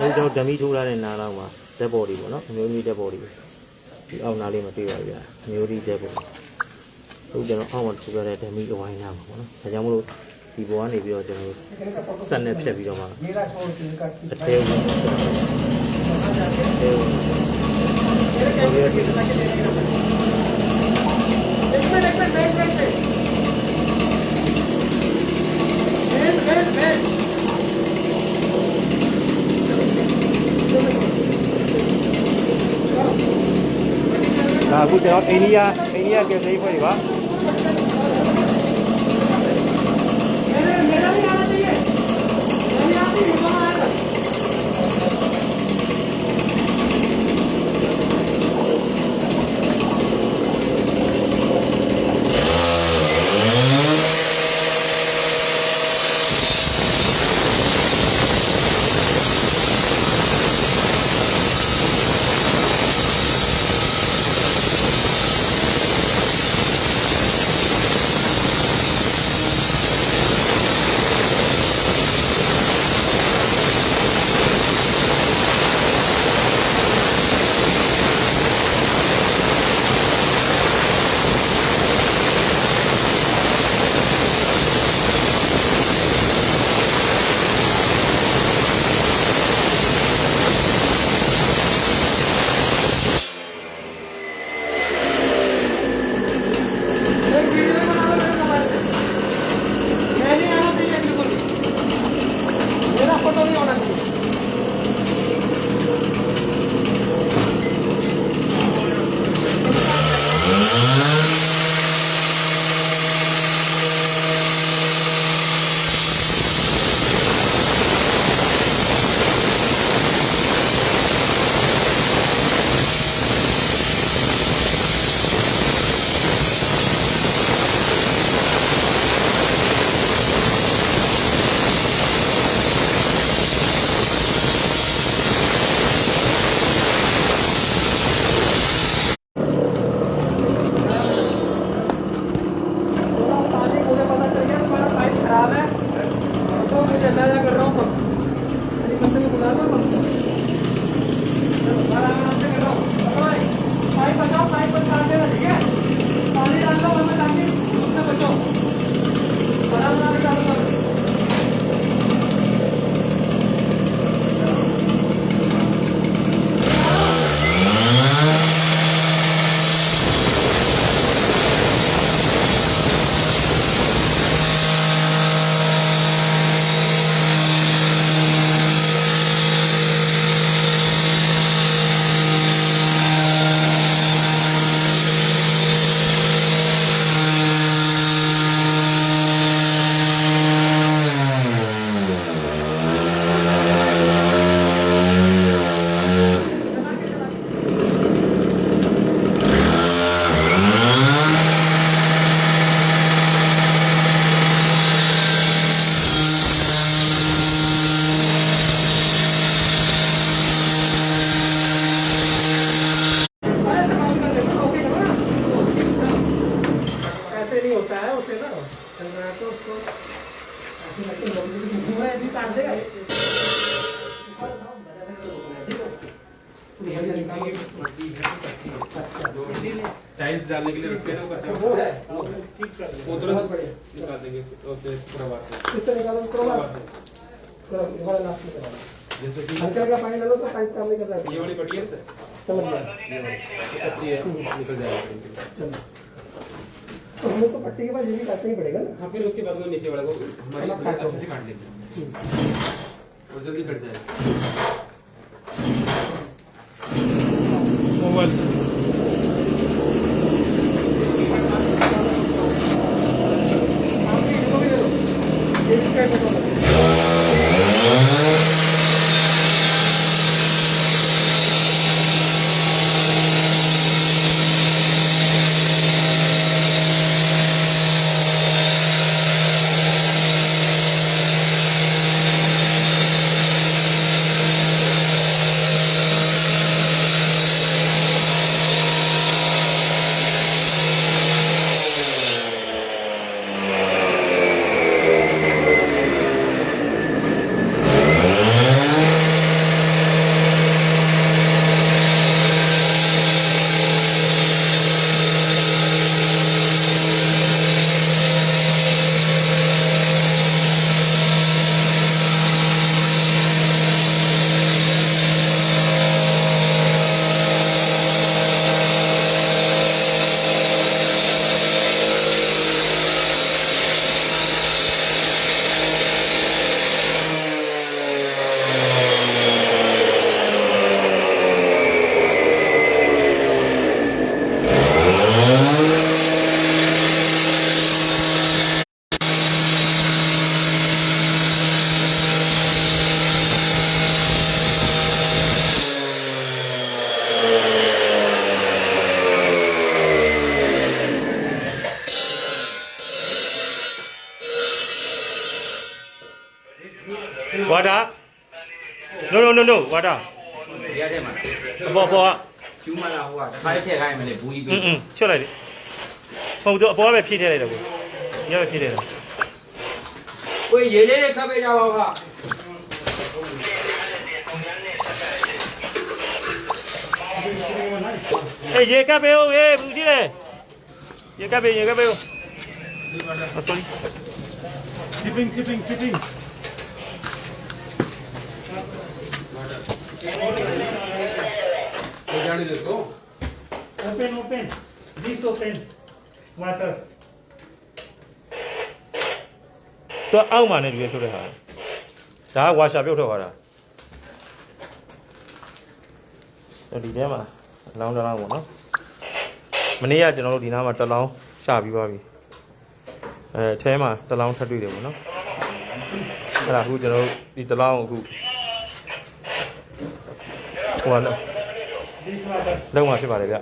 အဲကျွန်တော်ဓမီထိုးလာတဲ့နားလောက်မှာဓာတ်ပေါ်တွေပေါ့နော်အမျိုးမျိုးဓာတ်ပေါ်တွေဒီအောက်နားလေးမှာတွေ့ပါပြီဗျာအမျိုးကြီးဓာတ်ပေါ်အခုကျွန်တော်အောက်မှာထိုးရတဲ့ဓမီအဝိုင်းနားမှာပေါ့နော်ဒါကြောင့်မလို့ဒီပေါ်ကနေပြီးတော့ကျွန်တော်ဆက်နဲ့ဖြတ်ပြီးတော့မှအသေးဝင်အသေးဝင်ဒါ အခုကျွန်တော်အိန္ဒိယအိန္ဒိယကယ်ဆယ်ရေးဖွဲ့တွေပါ हाँ, टाइल्स डालने के लिए रखे हैं ना वो है। वो तुरंत निकाल देंगे उससे पूरा बात इससे निकालो करो ना करो ये वाला लास्ट में करो जैसे कि हल्का हल्का पानी डालो तो पाइप काम नहीं कर रहा है। ये वाली पट्टी है सर? समझ गया। अच्छी है। निकल जाएगा। चलो। तो हमें तो पट्टी के बाद ये भी काटना ही पड़ेगा ना। हाँ फिर उसके बाद वो नीचे वाला को हमारी अच्छे से काट लेंगे और जल्दी कट जाएगा mobile water no no no no water ရတဲ့မှာ ဘောဘော ကျူးမလာဟိုကတစ်ခါလေးထည့်ခိုင်းမယ်လေဘူးကြီး อื ပေး มอืมချွတ်လိုက်လေဟုတ်တော့အပေါ်ကပဲဖြည့်ထည့်လိုက်တော့ကိုရပဲဖြည့်ထည့်တယ် ကိုရေလေးလေးခပ်ပေးကြပါဦးဟာ အေးရေကပ်ပေးဦးဟေးဘူးကြီးလေရေကပ်ပေးရေကပ်ပေးဦးအ sorry chipping chipping chipping Jani, let's go. Open, open. This open. Water. သူကအောက်မှာနဲ့တူရထုတ်တဲ့ဟာဒါကဝါရှာပြုတ်ထွက်သွားတာဒီထဲမှာလောင်းတလောင်းပေါ့နော်မနေ့ကကျွန်တော်တို့ဒီနားမှာတလောင်းရှာပြီးပါပြီအဲအဲထဲမှာတလောင်းထပ်တွေ့တယ်ပေါ့နော်အဲ့ဒါအခုကျွန်တော်တို့ဒီတလောင်းအခု ဟိုကလုံးမှာဖြစ်ပါတယ်ဗျ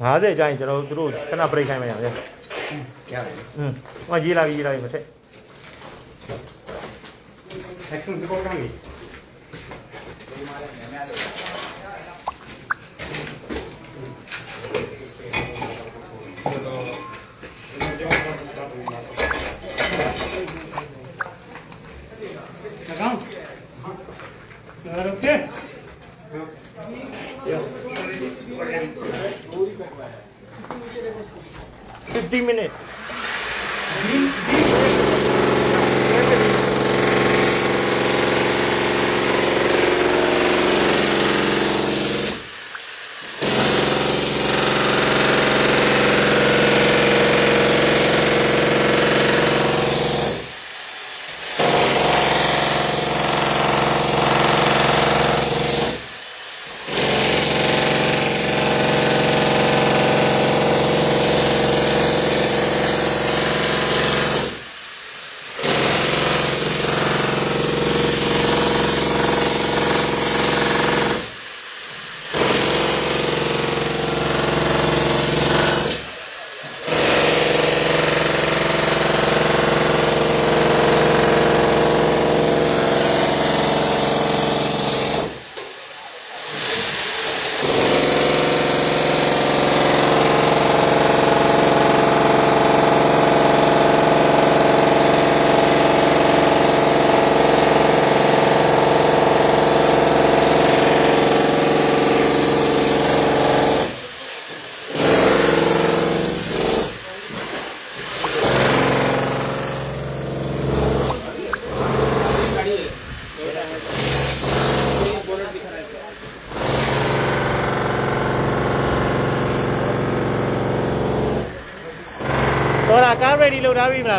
50ကျရင်ကျွန်တော်တို့ခဏ break ခိုင်းမယ်ဗျာရတယ်อืมဟိုရေးလာပြီရေးလာပြီမထက် Excellent ဒီကောင်းကောင်းကြီး fifty minute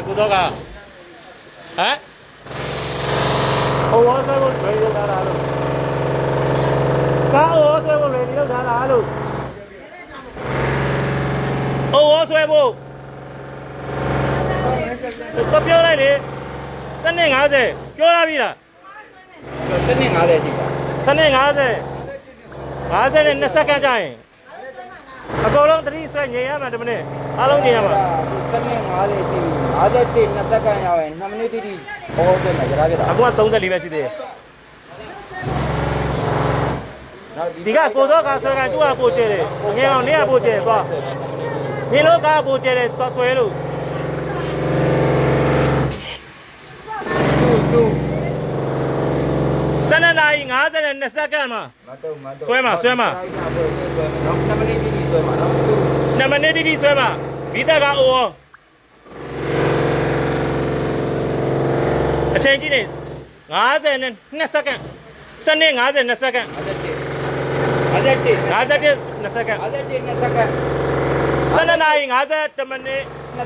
ကိုတော့ကဟမ်ဟိုဝါဆွဲဖို့ ready လုပ်ထားတာလို့ကားဟိုဝါဆွဲဖို့ ready လုပ်ထားတာလို့ဟိုဝါဆွဲဖို့ကိုပြောလိုက်လေစနေ50ပြောရပြီလားစနစ်50ရှိပါစနေ50 50နဲ့2စက္ကန့်ကြာရင်အကုန်လုံးသတိဆွဲညင်ရမှာဒီမိနစ် အားလုံးညင်ရမှာစနစ်50ရှိပြီ51နှစ်စက္ကန့်ရောက်ရင်2မိနစ်တိတိဘောပြမယ်ကြရပြတာအခုက34ပဲရှိသေးတယ်နောက်ဒီကကိုတော့ကဆွဲကသူ့ကပို့ကျဲတယ်ငယ်အောင်နေကပို့ကျဲတယ်သွားဒီလိုကပို့ကျဲတယ်သွားဆွဲလို့ကျူးကျူးစနေနာရီ50နဲ့2စက္ကန့်မှာမတော့မတော့ဆွဲမှာဆွဲမှာနောက်2မိနစ်တိတိဆွဲမှာနော် ကျူး2မိနစ်တိတိဆွဲမှာဘီတက်ကအိုးအချိန်ကြီးနေ50နဲ့2စက္ကန့်စနေ50 2စက္ကန့်51 51 51 2စက္ကန့်51နှစ်စက္ကန့်စနေနာရီ50မိနစ်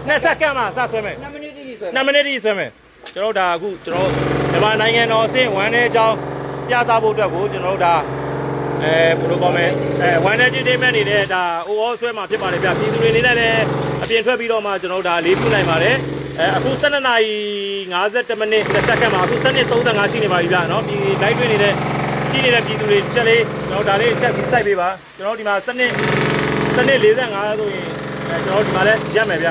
2စက္ကန့်မှာစဆွဲမယ်2မိနစ်တိတိဆွဲ2မိနစ်တိဆွဲမယ်ကျွန်တော်တို့ဒါအခုကျွန်တော်မြန်မာနိုင်ငံတော်အဆင့်ဝမ်းနေကြောင်းပြသဖို့အတွက်ကိုကျွန်တော်တို့ဒါ အဲဘယ်လိုကောမလဲအဲဝမ်းနေချင်းတိမ့်နေတဲ့ဒါအိုအောဆွဲမှာဖြစ်ပါတယ်ဗျပြည်သူတွေအနေနဲ့လည်းအပြင်ထွက်ပြီးတော့မှကျွန်တော်တို့ဒါလေးပြနိုင်ပါတယ်အဲအခု12နာရီ51မိနစ်2စက္ကန့်မှာအခု7:35ရှိနေပါပြီဗျာနော်ဒီ live တွေ့နေတဲ့ရှိနေတဲ့ပြည်သူတွေချက်လေးကျွန်တော်ဒါလေးချက်ပြီးစိုက်ပေးပါကျွန်တော်ဒီမှာ7နှစ်7နှစ်45ဆိုရင်အဲကျွန်တော်ဒီမှာလည်းရက်မယ်ဗျ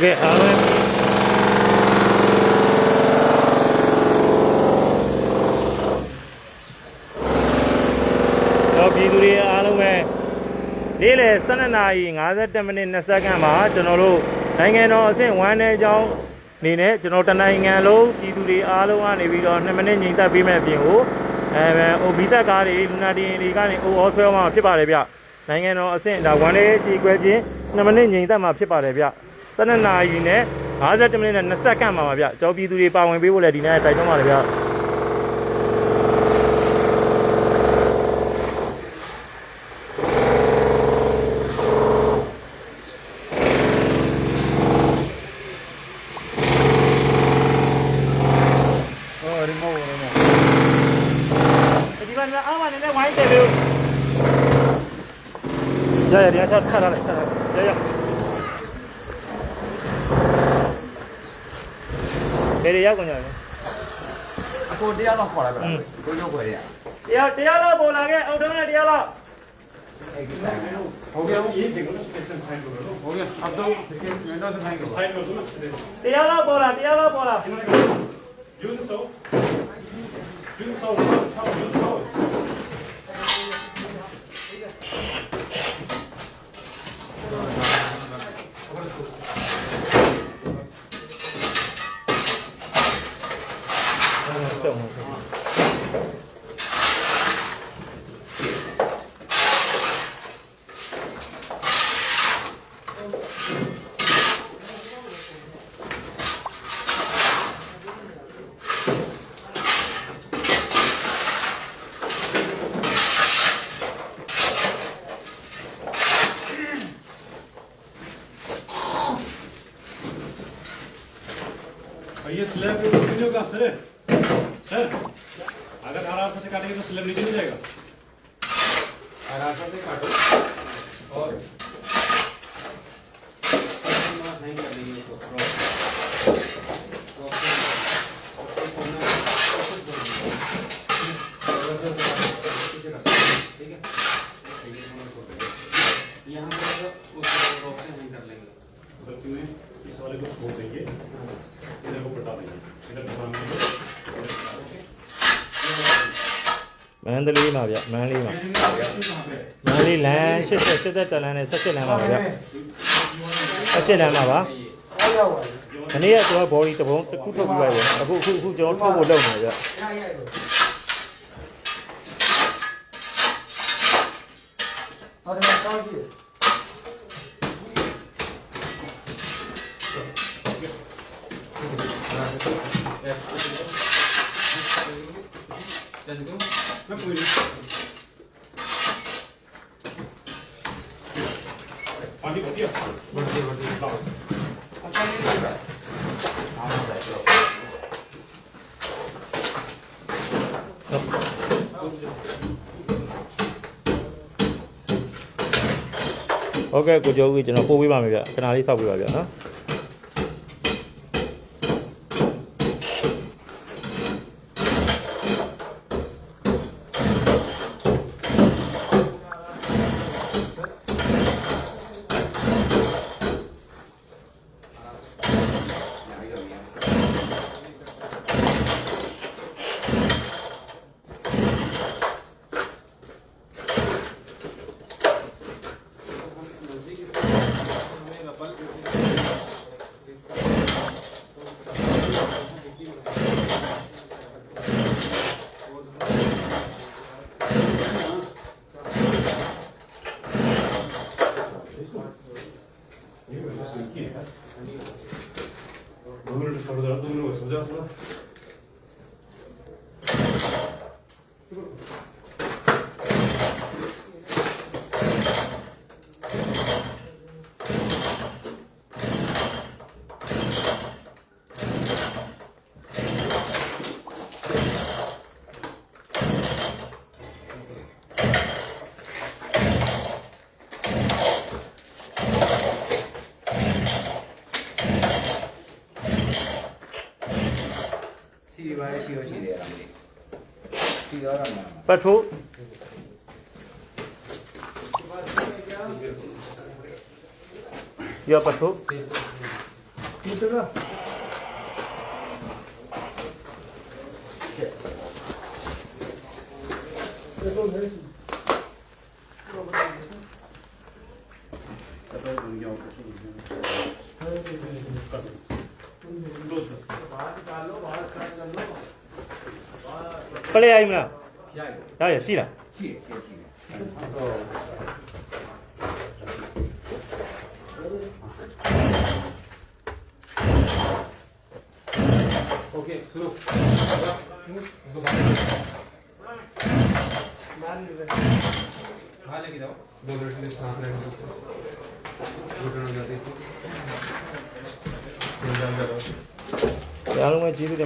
ဟုတ်ကဲ့အားလုံးတော့ပြည်သူတွေအားလုံးပဲနေ့လယ်12နာရီ52မိနစ်20စက္ကန့်မှာကျွန်တော်တို့နိုင်ငံတော်အဆင့်1နဲ့ကြောင်းနေနဲ့ကျွန်တော်တနိုင်ငံလုံးပြည်သူတွေအားလုံးကနေပြီးတော့2မိနစ်ညင်သက်ပေးမဲ့အပြင်ကိုအဲဟိုဘီသက်ကားတွေလူနာတင်တွေကနေအိုအောဆွဲမှာဖြစ်ပါတယ်ဗျနိုင်ငံတော်အဆင့်ဒါ1နဲ့ကြီးခွဲခြင်း2မိနစ်ညင်သက်မှာဖြစ်ပါတယ်ဗျ 12နာရီနဲ့52မိနစ်နဲ့20စက္ကန့်မှာပါဗျကျွန်တော်ပြည်သူတွေပါဝင်ပေးဖို့လည်းဒီနေ့တိုက်တွန်းပါတယ်ဗျဟောရီမို့ရီမို့ဒီမှာအားမနဲ့ဝိုင်းတယ်လို့ရရရထားထားလိုက်ထားရရဘယ်ရောက်ကုန်ကြလဲ အကိုတရားတော့ ခေါ်လိုက်ပါလားကိုကျိုးခေါ်ရတရားတရားလောက်ပေါ်လာခဲ့အောက်တန်းကတရားလောက်အဲ့ဒီတိုင်းဟုတ်ကဲ့ဒီဒီကုန်းစပက်ဆန်ဆိုင်ကိုလို့ဟုတ်ကဲ့အတော့ဒီကမင်းတို့ဆိုင်ကိုဆိုင်ကိုလို့တရားလောက်ပေါ်လာတရားလောက်ပေါ်လာယူနစ်ဆိုယူနစ်ဆိုချောင်းယူနစ် होगा सर सर अगर आराम से काटेंगे तो स्लैब नीचे जाएगा। န္တလေးမှာဗျမန္တလေးမှာမန္တလေးလမ်း80 80တလမ်းနဲ့17လမ်းပါဗျ17လမ်းပါပါဒီနေ့ကကျွန်တော် body တပုံတစ်ခုထုတ်ပြီးပါတယ်အခုအခုအခုကျွန်တော်ထုတ်ဖို့လုပ်နေကြဟုတ်တယ်ကောင်းကြည့်တယ် မပွေလေးပါဒီပါဒီပါဒီပါဒီပါအချမ်းလေးပါအားမလိုက်တော့ဟုတ်ကဲ့ကိုကျော်ဦးကြီးကျွန်တော်ပို့ပေးပါမယ်ဗျခဏလေးစောက်ပေးပါဗျနော် တော့တော့မှာပတ်ထိုး ရပတ်ထိုး कितना देखो भाई कटर बन गया ऑपरेशन दो सर ပလဲအိမ်မလား ။ရိုက် ရရရှိလား ။ရှိရရှိရရှိရ ओके सुनो हाँ लेके जाओ दो मिनट के लिए सांस लेने दो घुटनों में जाते इसको ये जान जाओ အားလုံးပဲကျေးဇူးတ